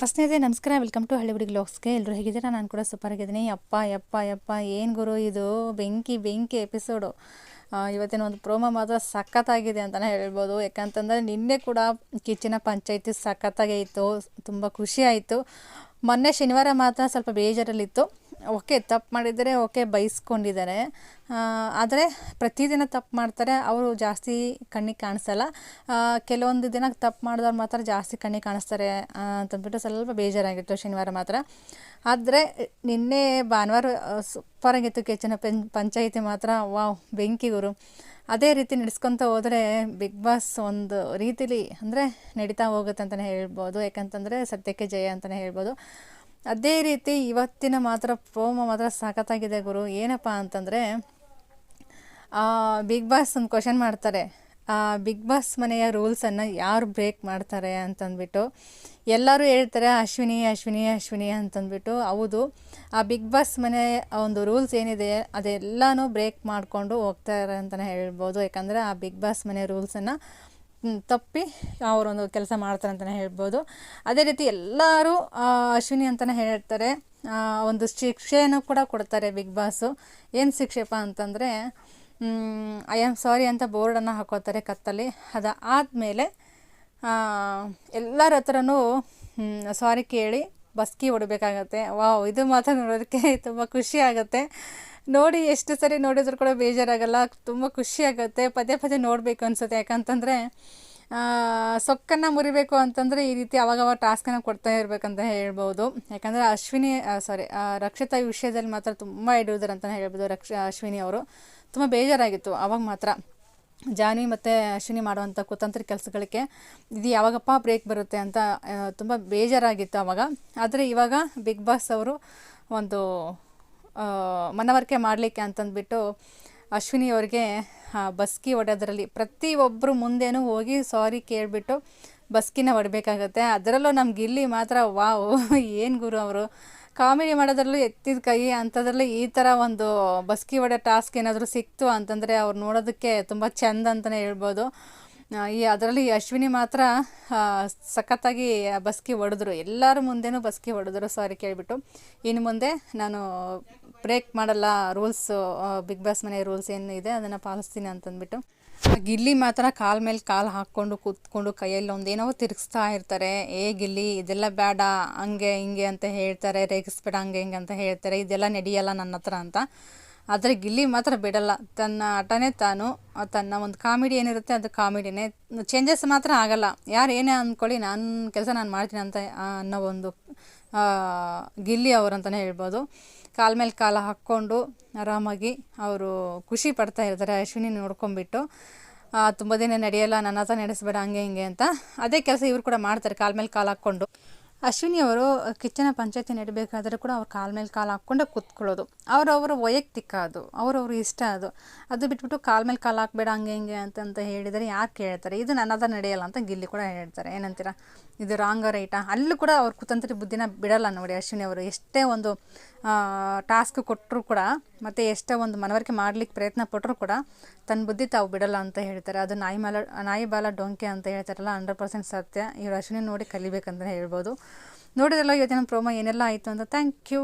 ಫಸ್ಟ್ನೇದೇ ನಮಸ್ಕಾರ, welcome to ಹಳ್ಳಿಗುಡಿ ಗ್ಲೋಕ್ಸ್ಗೆ ಎಲ್ಲರೂ ಹೇಗಿದ್ದೀರಾ? ನಾನು ಕೂಡ ಸೂಪರ್ ಆಗಿದ್ದೀನಿ. ಅಪ್ಪ ಯಪ್ಪ ಯಪ್ಪ, ಏನು ಗುರು ಇದು? ಬೆಂಕಿ ಬೆಂಕಿ ಎಪಿಸೋಡು ಇವತ್ತಿನ ಒಂದು ಪ್ರೋಮೋ ಮಾತ್ರ ಸಖತ್ತಾಗಿದೆ ಅಂತಲೇ ಹೇಳ್ಬೋದು. ಯಾಕಂತಂದರೆ ನಿನ್ನೆ ಕೂಡ ಕಿಚ್ಚಿನ ಪಂಚಾಯತಿ ಸಖತ್ತಾಗೇ ಇತ್ತು. ತುಂಬ ಖುಷಿ ಆಯಿತು. ಮೊನ್ನೆ ಶನಿವಾರ ಮಾತ್ರ ಸ್ವಲ್ಪ ಬೇಜಾರಲ್ಲಿತ್ತು. ಓಕೆ, ತಪ್ಪು ಮಾಡಿದರೆ ಓಕೆ ಬೈಸ್ಕೊಂಡಿದ್ದಾರೆ. ಆದರೆ ಪ್ರತಿದಿನ ತಪ್ಪು ಮಾಡ್ತಾರೆ, ಅವರು ಜಾಸ್ತಿ ಕಣ್ಣಿಗೆ ಕಾಣಿಸಲ್ಲ. ಕೆಲವೊಂದು ದಿನ ತಪ್ಪು ಮಾಡಿದವ್ರು ಮಾತ್ರ ಜಾಸ್ತಿ ಕಣ್ಣಿಗೆ ಕಾಣಿಸ್ತಾರೆ ಅಂತಂದ್ಬಿಟ್ಟು ಸ್ವಲ್ಪ ಬೇಜಾರಾಗಿತ್ತು ಶನಿವಾರ ಮಾತ್ರ. ಆದರೆ ನಿನ್ನೆ ಭಾನುವಾರ ಸೂಪರಾಗಿತ್ತು ಕೆಚನ ಪೆನ್ ಪಂಚಾಯಿತಿ ಮಾತ್ರ. ವಾವ್, ಬೆಂಕಿ ಗುರು. ಅದೇ ರೀತಿ ನಡೆಸ್ಕೊತ ಹೋದರೆ ಬಿಗ್ ಬಾಸ್ ಒಂದು ರೀತಿಲಿ ಅಂದರೆ ನಡೀತಾ ಹೋಗುತ್ತೆ ಅಂತಲೇ ಹೇಳ್ಬೋದು. ಯಾಕಂತಂದರೆ ಸತ್ಯಕ್ಕೆ ಜಯ ಅಂತಲೇ ಹೇಳ್ಬೋದು. ಅದೇ ರೀತಿ ಇವತ್ತಿನ ಮಾತ್ರ ಪ್ರೋಮ ಮಾತ್ರ ಸಖತ್ತಾಗಿದೆ ಗುರು. ಏನಪ್ಪ ಅಂತಂದರೆ ಬಿಗ್ ಬಾಸ್ ಒಂದು ಕ್ವಶನ್ ಮಾಡ್ತಾರೆ. ಬಿಗ್ ಬಾಸ್ ಮನೆಯ ರೂಲ್ಸನ್ನು ಯಾರು ಬ್ರೇಕ್ ಮಾಡ್ತಾರೆ ಅಂತಂದ್ಬಿಟ್ಟು ಎಲ್ಲರೂ ಹೇಳ್ತಾರೆ, ಅಶ್ವಿನಿ ಅಶ್ವಿನಿ ಅಶ್ವಿನಿ ಅಂತಂದ್ಬಿಟ್ಟು. ಹೌದು, ಆ ಬಿಗ್ ಬಾಸ್ ಮನೆ ಒಂದು ರೂಲ್ಸ್ ಏನಿದೆ ಅದೆಲ್ಲನೂ ಬ್ರೇಕ್ ಮಾಡಿಕೊಂಡು ಹೋಗ್ತಾರೆ ಅಂತಲೇ ಹೇಳ್ಬೋದು. ಯಾಕಂದರೆ ಆ ಬಿಗ್ ಬಾಸ್ ಮನೆ ರೂಲ್ಸನ್ನು ತಪ್ಪಿ ಅವರೊಂದು ಕೆಲಸ ಮಾಡ್ತಾರೆ ಅಂತಲೇ ಹೇಳ್ಬೋದು. ಅದೇ ರೀತಿ ಎಲ್ಲರೂ ಅಶ್ವಿನಿ ಅಂತಲೇ ಹೇಳ್ತಾರೆ ಒಂದು ಶಿಕ್ಷೆಯನ್ನು ಕೂಡ ಕೊಡ್ತಾರೆ ಬಿಗ್ ಬಾಸು. ಏನು ಶಿಕ್ಷೆಪ್ಪ ಅಂತಂದರೆ ಐ ಆಮ್ ಸಾರಿ ಅಂತ ಬೋರ್ಡನ್ನು ಹಾಕೋತಾರೆ ಕತ್ತಲ್ಲಿ. ಅದು ಆದಮೇಲೆ ಎಲ್ಲರ ಹತ್ರನೂ ಸಾರಿ ಕೇಳಿ ಬಸ್ಕಿ ಹೊಡಬೇಕಾಗತ್ತೆ. ವಾವ್, ಇದು ಮಾತ್ರ ನೋಡೋದಕ್ಕೆ ತುಂಬ ಖುಷಿ ಆಗುತ್ತೆ. ನೋಡಿ, ಎಷ್ಟು ಸರಿ ನೋಡಿದ್ರು ಕೂಡ ಬೇಜಾರಾಗಲ್ಲ, ತುಂಬ ಖುಷಿ ಆಗುತ್ತೆ. ಪದೇ ಪದೇ ನೋಡಬೇಕು ಅನಿಸುತ್ತೆ. ಯಾಕಂತಂದರೆ ಸೊಕ್ಕನ್ನು ಮುರಿಬೇಕು ಅಂತಂದರೆ ಈ ರೀತಿ ಅವಾಗವಾಗ ಟಾಸ್ಕನ್ನು ಕೊಡ್ತಾ ಇರಬೇಕಂತ ಹೇಳ್ಬೋದು. ಯಾಕಂದರೆ ಅಶ್ವಿನಿ ಸಾರಿ ರಕ್ಷಿತಾ ವಿಷಯದಲ್ಲಿ ಮಾತ್ರ ತುಂಬ ಇಡುವುದರಂತ ಹೇಳ್ಬೋದು ರಕ್ಷ, ಅಶ್ವಿನಿ ಅವರು. ತುಂಬ ಬೇಜಾರಾಗಿತ್ತು, ಅವಾಗ ಮಾತ್ರ. ಜಾನಿ ಮತ್ತು ಅಶ್ವಿನಿ ಮಾಡುವಂಥ ಕುತಂತ್ರ ಕೆಲಸಗಳಿಗೆ ಇದು ಯಾವಾಗಪ್ಪ ಬ್ರೇಕ್ ಬರುತ್ತೆ ಅಂತ ತುಂಬ ಬೇಜಾರಾಗಿತ್ತು ಅವಾಗ. ಆದರೆ ಇವಾಗ ಬಿಗ್ ಬಾಸ್ ಅವರು ಒಂದು ಮನವರಿಕೆ ಮಾಡಲಿಕ್ಕೆ ಅಂತಂದ್ಬಿಟ್ಟು ಅಶ್ವಿನಿ ಅವ್ರಿಗೆ ಬಸ್ಕಿ ಹೊಡೆಯೋದ್ರಲ್ಲಿ ಪ್ರತಿಯೊಬ್ಬರು ಮುಂದೆನೂ ಹೋಗಿ ಸಾರಿ ಕೇಳಿಬಿಟ್ಟು ಬಸ್ಕಿನ ಹೊಡಬೇಕಾಗತ್ತೆ. ಅದರಲ್ಲೂ ನಮ್ಮ ಗಿಲ್ಲಿ ಮಾತ್ರ ವಾವ್, ಏನು ಗುರು ಅವರು. ಕಾಮಿಡಿ ಮಾಡೋದ್ರಲ್ಲೂ ಎತ್ತಿದ ಕೈ ಅಂಥದ್ರಲ್ಲಿ ಈ ಥರ ಒಂದು ಬಸ್ಕಿ ಹೊಡೆ ಟಾಸ್ಕ್ ಏನಾದರೂ ಸಿಕ್ತು ಅಂತಂದರೆ ಅವ್ರು ನೋಡೋದಕ್ಕೆ ತುಂಬ ಚೆಂದ ಅಂತಲೇ ಹೇಳ್ಬೋದು. ಈ ಅದರಲ್ಲಿ ಅಶ್ವಿನಿ ಮಾತ್ರ ಸಖತ್ತಾಗಿ ಬಸ್ಕಿ ಹೊಡೆದ್ರು ಎಲ್ಲರ ಮುಂದೆನೂ ಬಸ್ಕಿ ಹೊಡೆದ್ರು ಸಾರಿ ಕೇಳಿಬಿಟ್ಟು. ಇನ್ನು ಮುಂದೆ ನಾನು ಬ್ರೇಕ್ ಮಾಡಲ್ಲ, ರೂಲ್ಸು ಬಿಗ್ ಬಾಸ್ ಮನೆ ರೂಲ್ಸ್ ಏನು ಇದೆ, ಅದನ್ನು ಪಾಲಿಸ್ತೀನಿ ಅಂತಂದ್ಬಿಟ್ಟು. ಗಿಲ್ಲಿ ಮಾತ್ರ ಕಾಲ್ ಮೇಲೆ ಕಾಲು ಹಾಕ್ಕೊಂಡು ಕೂತ್ಕೊಂಡು ಕೈಯಲ್ಲಿ ಒಂದೇನೋ ತಿರುಗಿಸ್ತಾ ಇರ್ತಾರೆ. ಏ ಗಿಲ್ಲಿ, ಇದೆಲ್ಲ ಬೇಡ, ಹಂಗೆ ಹಿಂಗೆ ಅಂತ ಹೇಳ್ತಾರೆ, ರೇಗಿಸ್ಬೇಡ, ಹಂಗೆ ಹಿಂಗೆ ಅಂತ ಹೇಳ್ತಾರೆ, ಇದೆಲ್ಲ ನಡೆಯಲ್ಲ ನನ್ನ ಹತ್ರ ಅಂತ. ಆದರೆ ಗಿಲ್ಲಿ ಮಾತ್ರ ಬಿಡಲ್ಲ. ತನ್ನ ಆಟನೇ ತಾನು ತನ್ನ ಒಂದು ಕಾಮಿಡಿ ಏನಿರುತ್ತೆ ಅದು ಕಾಮಿಡಿನೇ. ಚೇಂಜಸ್ ಮಾತ್ರ ಆಗಲ್ಲ. ಯಾರು ಏನೇ ಅಂದ್ಕೊಳ್ಳಿ, ನಾನು ಕೆಲಸ ನಾನು ಮಾಡ್ತೀನಿ ಅಂತ ಅನ್ನೋ ಒಂದು ಗಿಲ್ಲಿ ಅವರು ಅಂತಲೇ ಹೇಳ್ಬೋದು. ಕಾಲ ಮೇಲೆ ಕಾಲ ಹಾಕ್ಕೊಂಡು ಆರಾಮಾಗಿ ಅವರು ಖುಷಿ ಪಡ್ತಾ ಇರ್ತಾರೆ, ಅಶ್ವಿನಿ ನೋಡ್ಕೊಂಬಿಟ್ಟು ತುಂಬ ದಿನ ನಡೆಯಲ್ಲ, ನನ್ನ ಹತ್ರ ನಡೆಸಬೇಡ, ಹಂಗೆ ಹಿಂಗೆ ಅಂತ. ಅದೇ ಕೆಲಸ ಇವ್ರು ಕೂಡ ಮಾಡ್ತಾರೆ, ಕಾಲ ಮೇಲೆ ಕಾಲು ಹಾಕ್ಕೊಂಡು. ಅಶ್ವಿನಿ ಅವರು ಕಿಚ್ಚನ ಪಂಚಾಯತಿ ನೆಡಬೇಕಾದ್ರೆ ಕೂಡ ಅವ್ರ ಕಾಲ ಮೇಲೆ ಕಾಲು ಹಾಕ್ಕೊಂಡು ಕೂತ್ಕೊಳ್ಳೋದು. ಅವರವರ ವೈಯಕ್ತಿಕ ಅದು ಅವರವ್ರ ಇಷ್ಟ ಅದು. ಅದು ಬಿಟ್ಬಿಟ್ಟು ಕಾಲ ಮೇಲೆ ಕಾಲು ಹಾಕ್ಬೇಡ, ಹಂಗೆ ಹಿಂಗೆ ಅಂತಂತ ಹೇಳಿದರೆ ಯಾರು ಕೇಳ್ತಾರೆ? ಇದು ನನ್ನದ ನಡೆಯಲ್ಲ ಅಂತ ಗಿಲ್ಲಿ ಕೂಡ ಹೇಳ್ತಾರೆ. ಏನಂತೀರ? ಇದು ರಾಂಗ್ ರೈಟಾ ಅಲ್ಲೂ ಕೂಡ ಅವ್ರ ಕುತಂತ್ರಿ ಬುದ್ಧಿನ ಬಿಡಲ್ಲ ನೋಡಿ ಅಶ್ವಿನಿ ಅವರು. ಎಷ್ಟೇ ಒಂದು ಟಾಸ್ಕ್ ಕೊಟ್ಟರು ಕೂಡ ಮತ್ತು ಎಷ್ಟೇ ಒಂದು ಮನವರಿಕೆ ಮಾಡ್ಲಿಕ್ಕೆ ಪ್ರಯತ್ನ ಪಟ್ಟರು ಕೂಡ ತನ್ನ ಬುದ್ಧಿ ತಾವು ಬಿಡಲ್ಲ ಅಂತ ಹೇಳ್ತಾರೆ. ಅದು ನಾಯಿ ಮಾಲ, ನಾಯಿ ಬಾಲ ಡೊಂಕೆ ಅಂತ ಹೇಳ್ತಾರಲ್ಲ ಹಂಡ್ರೆಡ್ ಪರ್ಸೆಂಟ್ ಸತ್ಯ. ಇವರು ಅಶ್ವಿನಿ ನೋಡಿ ಕಲಿಬೇಕಂತ ಹೇಳ್ಬೋದು. ನೋಡಿದ್ರಲ್ಲ ಇವತ್ತಿನ ಪ್ರೋಮೋ ಏನೆಲ್ಲ ಆಯಿತು ಅಂತ. Thank you